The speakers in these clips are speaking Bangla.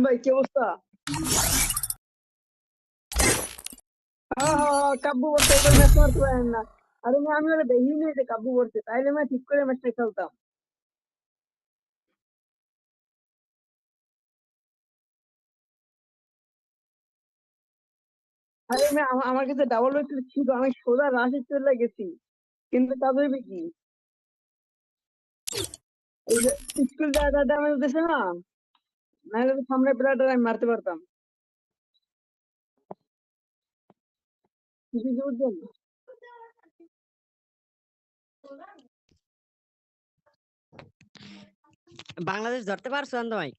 ভাই, কি অবস্থা? বলতে এবার ম্যাচ মারতে পারেন না। আরে না, আমি ওরা দেখিনি নি যে কাব্বু বলছে। তাইলে আমি ঠিক করে ম্যাচটা খেলতাম। আরে আমি আমা- আমার কাছে ডাবল উইকেট ছিল আমি সোজা রাশে চলে গেছি। কিন্তু তাদের কি? এই যে, স্কুল দাদা ড্যামেজ দিছে না? নাহলে তো সামনে প্লেয়ারটা আমি মারতে পারতাম। কিছু বাংলাদেশ ধরতে পারছ আন্ত ভাই?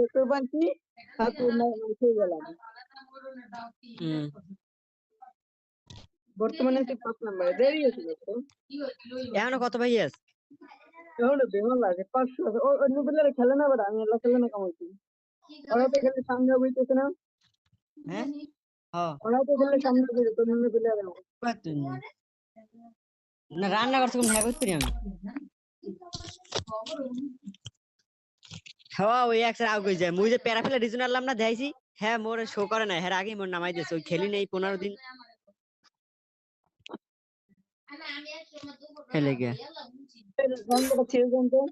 দেখতে পাচ্ছি বর্তমানে তো পাঁচ নম্বরে দেরি আছে দেখো এখনও কত ভাই আছে? তাহলে বেমন লাগে পাঁচশো আছে অন্য প্লেয়ারে খেলে না বেটা আমি এলা খেলে না কামাইছি। ওরা তো খেলে সামনে বইতেছে না? হ্যাঁ? ওরা তো খেলে সামনে তো অন্য প্লেয়ারে না। রান্না করতে কোন হ্যাঁ করতে আমি? হ্যাঁ ওই এক আগ হয়ে যায়। মুই যে প্যারাফেলা রিজন আনলাম না দেখাইছি। হ্যাঁ মোর শো করে না হ্যাঁ আগেই মোর নামাই দিয়েছে। ওই খেলি নেই পনেরো দিন। খেলে গিয়া। tears on them.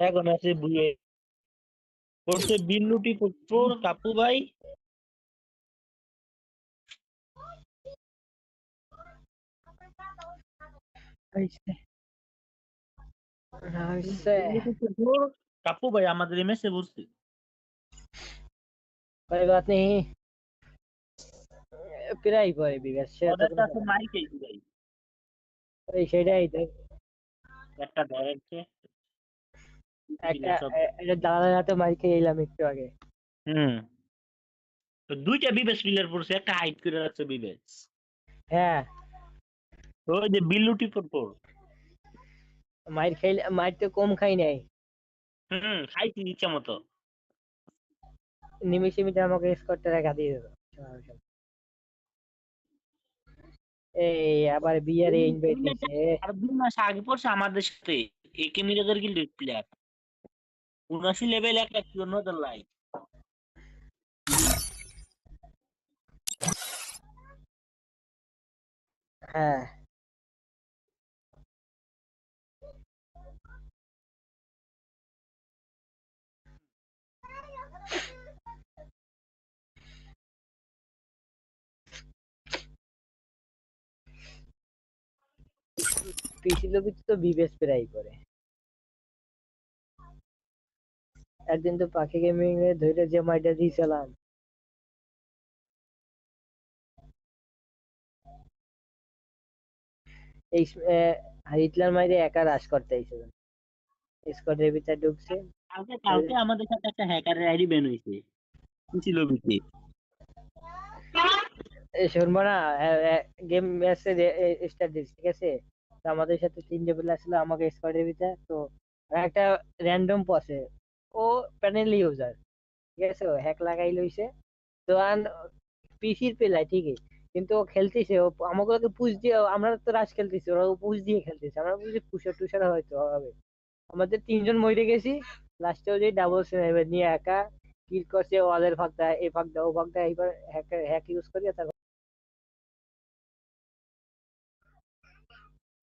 এখন আছে বুয়ে পড়ছে বিল্লুটি পুত্র কাপু ভাই পুত্র কাপু ভাই আমাদের এমএসএ বলছে कोई बात नहीं প্রায় করে বিকাশ সেটা তো ওদের কোনো কাছে কথা না। মাইক এই ভাই ওই সেটাই তো একটা ধরেছে একটা এ- এটা দালালের হাতে মার খেয়ে এলাম একটু আগে হুম তো দুইটা বিবেশ প্লেয়ার পড়ছে একটা হাইট করে রাখছে বিবেশ হ্যাঁ ওই যে বিল্লুটি পুত্র মার খাইলে মাইর তো কম খাই নাই। হুম খাইছি ইচ্ছা মতো। নিমিষে মিটে আমাকে স্কটটা রেখা দিয়ে দিল এই আবার বিয়ারে ইনভাইট দিছে আর দুই মাস আগে পড়ছে আমাদের সাথে। একে মিরাজের গিল্ডের প্লেয়ার উনাশি লেভেল একটা কি অন্যদের লাইক হ্যাঁ। পিসি লবি তো বিবেস প্রায় করে। একদিন তো পাখি গেমিং এ ধরে যে মাইটা দিয়েছিলাম। এই হিটলার মাইরে একা রাশ করতে আইছিল স্কটের ভিতরে ঢুকছে। কালকে কালকে আমাদের সাথে একটা হ্যাকারের আইডি বেন হয়েছে কি ছিল বিতে এ না গেম ম্যাচে স্টার্ট দিচ্ছে ঠিক আছে? আমাদের সাথে তিনটে প্লেয়ার ছিল আমাকে স্কোয়াডের ভিতরে, তো একটা র্যান্ডম পসে ও প্যানেল ইউজার ঠিক আছে? ও হ্যাক লাগাই লইছে। তো আন পিসির পেলাই ঠিকই। কিন্তু ও খেলতেছে, ও আমাকে ওকে পুশ দিয়ে, আমরা তো রাশ খেলতেছি, ওরা পুশ দিয়ে খেলতেছে। আমরা বুঝি পুষার টুষার হয়তো হবে। আমাদের তিনজন মরে গেছি। লাস্টে যে ডাবল স্নাইপার নিয়ে একা কিল করছে ওদের ফাঁক দেয় এই ফাঁক দেয় ও ফাঁক দেয় এইবার হ্যাক হ্যাক ইউজ করি তারপর